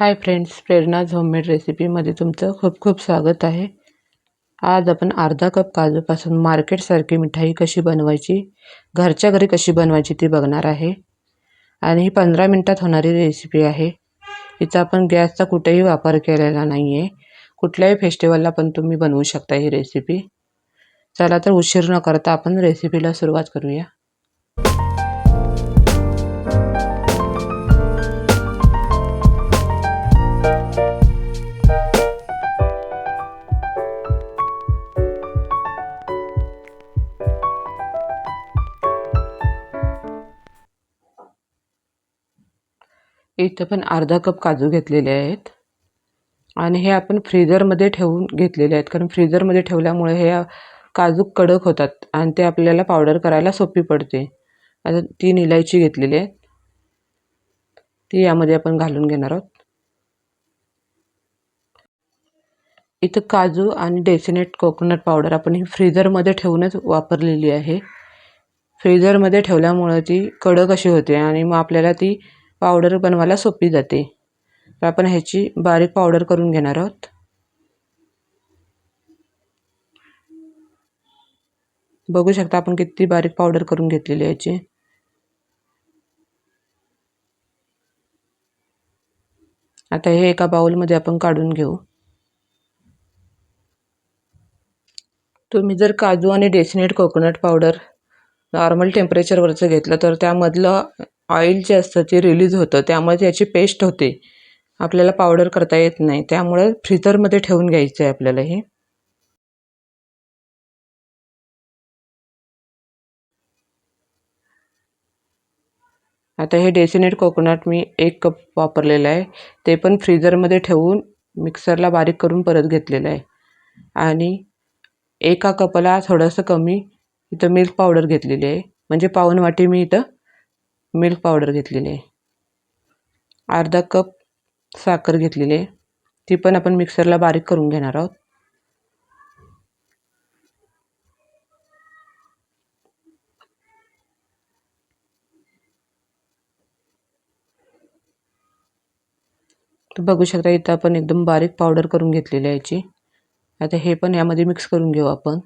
Hi friends प्रेरणाज homemade रेसिपीमध्ये तुमचं खूप खूप स्वागत आहे. आज आपण अर्धा कप काजूपासून मार्केटसारखी मिठाई कशी बनवायची घरच्या घरी कशी बनवायची ती बघणार आहे. आणि ही पंधरा मिनटात होणारी रेसिपी आहे. इथं आपण गॅसचा कुठेही वापर केलेला नाही आहे कुठल्याही फेस्टिवलला पण तुम्ही बनवू शकता ही रेसिपी. चला तर उशीर न करता आपण रेसिपीला सुरुवात करूया. इथं पण अर्धा कप काजू घेतलेले आहेत. आणि हे आपण फ्रीजरमध्ये ठेवून घेतलेले आहेत. कारण फ्रीजरमध्ये ठेवल्यामुळे हे काजू कडक होतात आणि ते आपल्याला पावडर करायला सोपी पडते. आता तीन इलायची घेतलेली आहे ती यामध्ये आपण घालून घेणार आहोत. इथं काजू आणि डेसिनेट कोकोनट पावडर आपण ही फ्रीजरमध्ये ठेवूनच वापरलेली आहे. फ्रीजरमध्ये ठेवल्यामुळं ती कडक अशी होते आणि मग आपल्याला ती पावडर बनवायला सोपी जाते. तर आपण ह्याची बारीक पावडर करून घेणार आहोत. बघू शकता आपण किती बारीक पावडर करून घेतलेली याची. आता हे एका बाऊलमध्ये आपण काढून घेऊ. तुम्ही जर काजू आणि डेसिनेट कोकोनट पावडर नॉर्मल टेम्परेचरवरचं घेतलं तर त्यामधलं ऑइल जे असतं ते रिलीज होतं. त्यामुळे त्याची पेस्ट होते. आपल्याला पावडर करता येत नाही. त्यामुळे फ्रीजरमध्ये ठेवून घ्यायचं आहे आपल्याला हे. आता हे डेसिनेट कोकोनट मी एक कप वापरलेलं आहे. ते पण फ्रीजरमध्ये ठेवून मिक्सरला बारीक करून परत घेतलेलं आहे. आणि एका कपाला थोडंसं कमी इथं मिल्क पावडर घेतलेली आहे. म्हणजे पाऊन वाटी मी इथं मिल्क पावडर घेतलेली आहे. अर्धा कप साखर घेतलेली आहे. ती पण आपण मिक्सरला बारीक करून घेणार आहोत. तर बघू शकता इथं आपण एकदम बारीक पावडर करून घेतलेली आहे याची. आता हे पण यामध्ये मिक्स करून घेऊ आपण.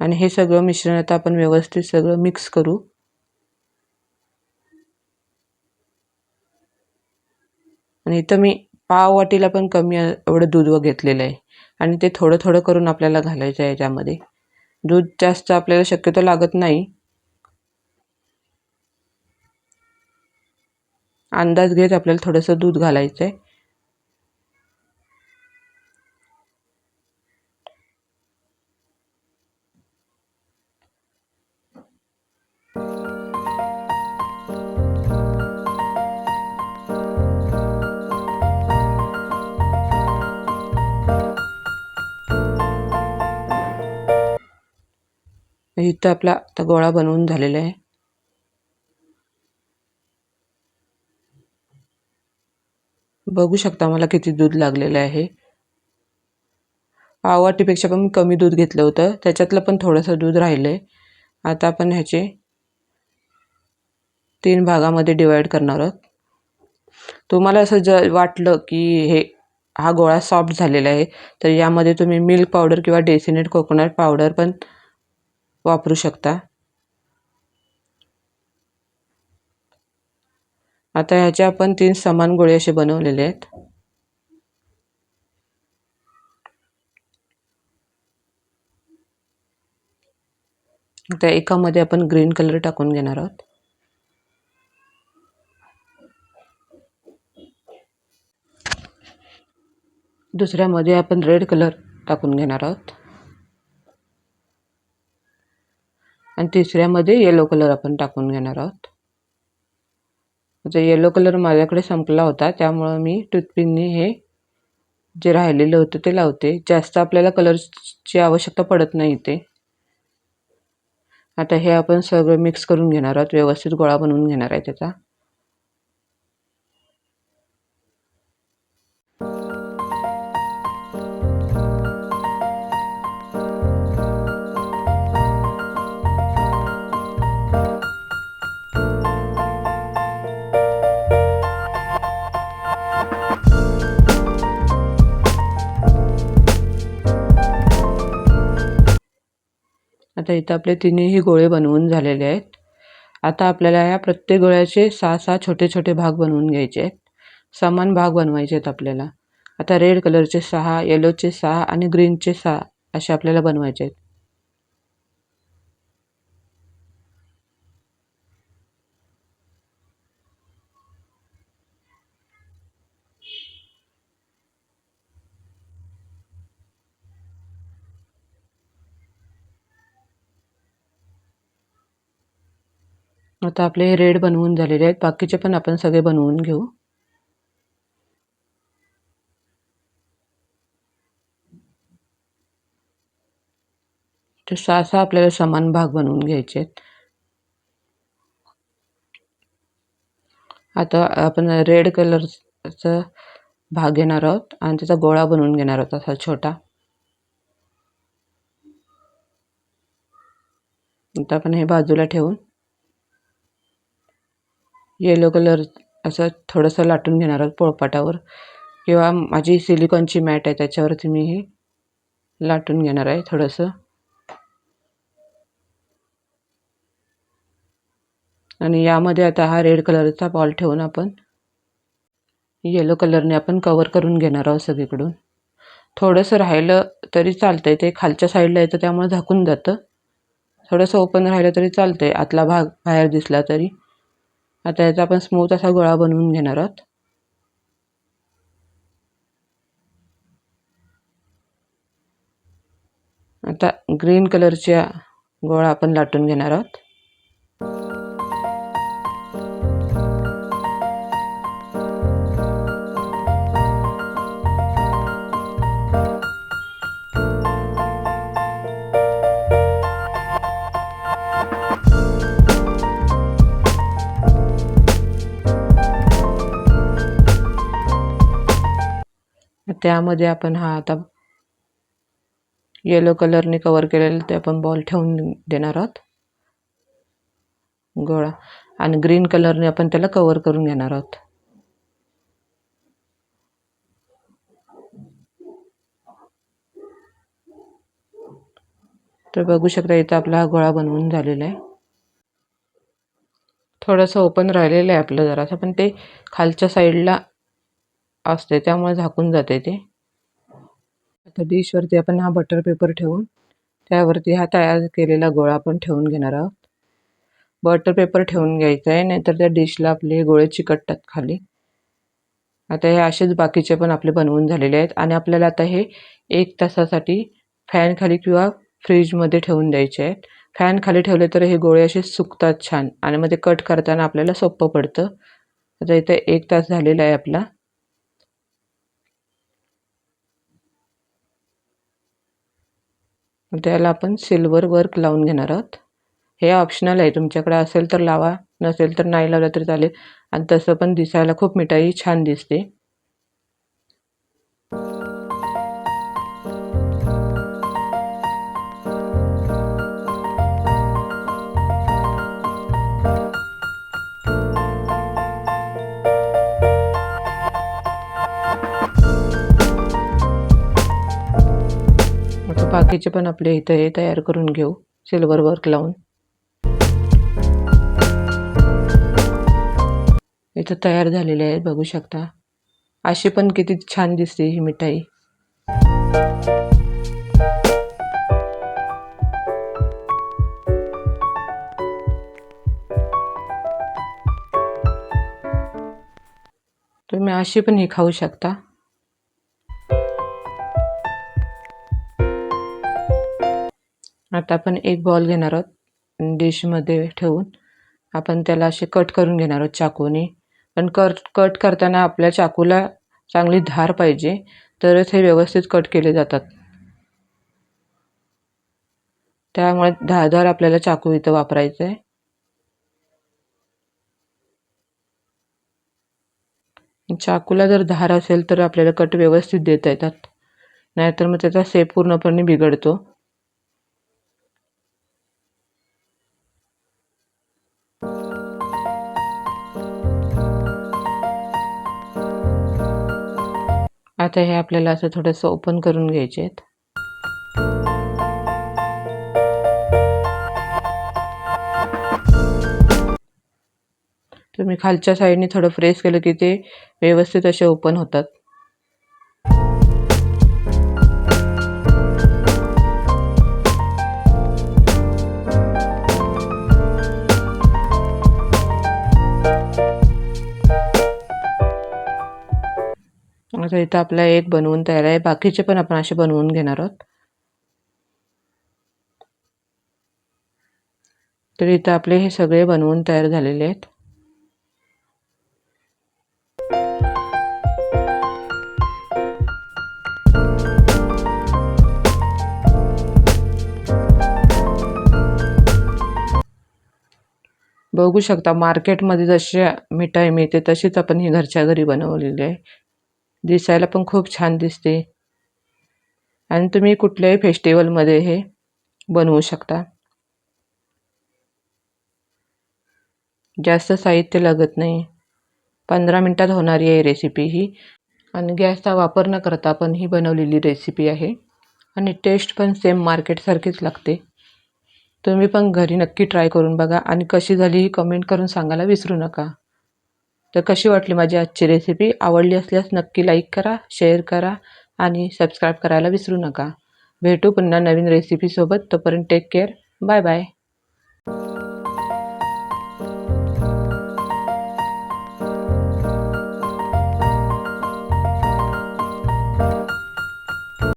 आणि हे सगळं मिश्रण आता आपण व्यवस्थित सगळं मिक्स करू. आणि इथं मी पाव वाटीला पण कमी एवढं दूध व घेतलेलं आहे. आणि ते थोडं थोडं करून आपल्याला घालायचं आहे याच्यामध्ये. दूध जास्त आपल्याला शक्यतो लागत नाही. अंदाज घेत आपल्याला थोडंसं दूध घालायचं आहे इथं आपला आता गोळा बनवून झालेला आहे. बघू शकता मला किती दूध लागलेलं आहे. पाववाटीपेक्षा पण कमी दूध घेतलं होतं. त्याच्यातलं पण थोडंसं दूध राहिलं आहे आता आपण ह्याचे तीन भागामध्ये डिवाईड करणार आहोत. तुम्हाला असं ज वाटलं की हे हा गोळा सॉफ्ट झालेला आहे तर यामध्ये तुम्ही मिल्क पावडर किंवा डेसिनेट कोकोनट पावडर पण वापरू शकता. आता ह्याचे आपण तीन समान गोळे असे बनवलेले आहेत. त्या एकामध्ये आपण ग्रीन कलर टाकून घेणार आहोत. दुसऱ्यामध्ये आपण रेड कलर टाकून घेणार आहोत. आणि तिसऱ्यामध्ये येलो कलर आपण टाकून घेणार आहोत. आता येलो कलर माझ्याकडे संपला होता त्यामुळं मी टूथपिननी हे जे राहिलेलं होतं ते लावते. जास्त आपल्याला कलरची आवश्यकता पडत नाही ते आता हे आपण सगळं मिक्स करून घेणार आहोत व्यवस्थित गोळा बनवून घेणार आहे त्याचा. आता इथं आपले तिन्हीही गोळे बनवून झालेले आहेत. आता आपल्याला या प्रत्येक गोळ्याचे सहा सहा छोटे छोटे भाग बनवून घ्यायचे आहेत. समान भाग बनवायचे आहेत आपल्याला. आता रेड कलरचे सहा येलोचे सहा आणि ग्रीनचे सहा असे आपल्याला बनवायचे आहेत. आता आपले हे रेड बनवून झालेले आहेत. बाकीचे पण आपण सगळे बनवून घेऊ. तर सहा सहा आपल्याला समान भाग बनवून घ्यायचे आहेत. आता आपण रेड कलरचा भाग घेणार आहोत आणि त्याचा गोळा बनवून घेणार आहोत असा छोटा. आता आपण हे बाजूला ठेवून येलो कलर असं थोडंसं लाटून घेणार आहोत पोळपाटावर. किंवा माझी सिलिकॉनची मॅट आहे त्याच्यावरती मी हे लाटून घेणार आहे थोडंसं. आणि यामध्ये आता हा रेड कलरचा बॉल ठेवून आपण येलो कलरने आपण कवर करून घेणार आहोत सगळीकडून. थोडंसं राहिलं तरी चालतंय ते खालच्या साईडला येतं त्यामुळे झाकून जातं. थोडंसं ओपन राहिलं तरी चालतंय आतला भाग बाहेर दिसला तरी. आता याचा आपण स्मूथ असा गोळा बनवून घेणार आहोत. आता ग्रीन कलरच्या गोळा आपण लाटून घेणार आहोत. त्यामध्ये आपण हा आता येलो कलरने कवर केलेलं ते आपण बॉल ठेवून देणार आहोत. गोळा. आणि ग्रीन कलरने आपण त्याला कवर करून घेणार आहोत. तर बघू शकता इथं आपला हा गोळा बनवून झालेला आहे. थोडंसं ओपन राहिलेलं आहे आपलं जरासं पण ते खालच्या साईडला असते त्यामुळे झाकून जाते ते. आता डिशवरती आपण हा बटर पेपर ठेवून त्यावरती हा तयार केलेला गोळा आपण ठेवून घेणार आहोत. बटर पेपर ठेवून घ्यायचा आहे नाहीतर त्या डिशला आपले गोळे चिकटतात खाली. आता हे असेच बाकीचे पण आपले बनवून झालेले आहेत आणि आपल्याला आता हे एक तासासाठी फॅनखाली किंवा फ्रीजमध्ये ठेवून द्यायचे आहेत. फॅन खाली ठेवले तर हे गोळे असे सुकतात छान आणि मध्ये कट करताना आपल्याला सोपं पडतं. आता इथे एक तास झालेला आहे आपला. त्याला आपण सिल्वर वर्क लावून घेणार आहोत. हे ऑप्शनल आहे. तुमच्याकडे असेल तर लावा. नसेल तर नाही लावलं तरी चालेल. आणि तसं पण दिसायला खूप मिठाई छान दिसते. बाकीचे पण आपले इथं हे तयार करून घेऊ सिल्वर वर्क लावून. इथं तयार झालेले आहेत बघू शकता. अशी पण किती छान दिसते ही मिठाई. तुम्ही अशी पण ही खाऊ शकता. आता आपण एक बॉल घेणार आहोत. डिशमध्ये ठेवून. आपण त्याला असे कट करून घेणार आहोत चाकूने. पण कट कट करताना आपल्या चाकूला चांगली धार पाहिजे. तरच हे व्यवस्थित कट केले जातात. त्यामुळे धारधार आपल्याला चाकू इथं वापरायचं आहे चाकूला जर धार असेल तर आपल्याला कट व्यवस्थित देता येतात. नाहीतर मग त्याचा सेप पूर्णपणे बिघडतो. आता हे आपल्याला असं थोडंसं ओपन करून घ्यायचे आहेत तुम्ही खालच्या साईडने थोडं प्रेस केलं की ते व्यवस्थित असे ओपन होतात. आता इथं आपला एक बनवून तयार आहे. बाकीचे पण आपण असे बनवून घेणार आहोत. तर इथं आपले हे सगळे बनवून तयार झालेले आहेत. बघू शकता मार्केटमध्ये जशी मिठाई मिळते तशीच आपण ही घरच्या घरी बनवलेली आहे. दिसायला पण खूप छान दिसते. आणि तुम्ही कुठल्याही फेस्टिवलमध्ये हे बनवू शकता. जास्त साहित्य लागत नाही. पंधरा मिनटात होणारी आहे रेसिपी ही. आणि गॅसचा वापर न करता पण ही बनवलेली रेसिपी आहे. आणि टेस्ट पण सेम मार्केटसारखीच लागते. तुम्ही पण घरी नक्की ट्राय करून बघा. आणि कशी झाली ही कमेंट करून सांगायला विसरू नका. तर कशी वाटली माझी आजची रेसिपी आवडली असल्यास नक्की लाईक करा शेअर करा आणि सबस्क्राईब करायला विसरू नका. भेटू पुन्हा नवीन रेसिपीसोबत तोपर्यंत टेक केअर बाय बाय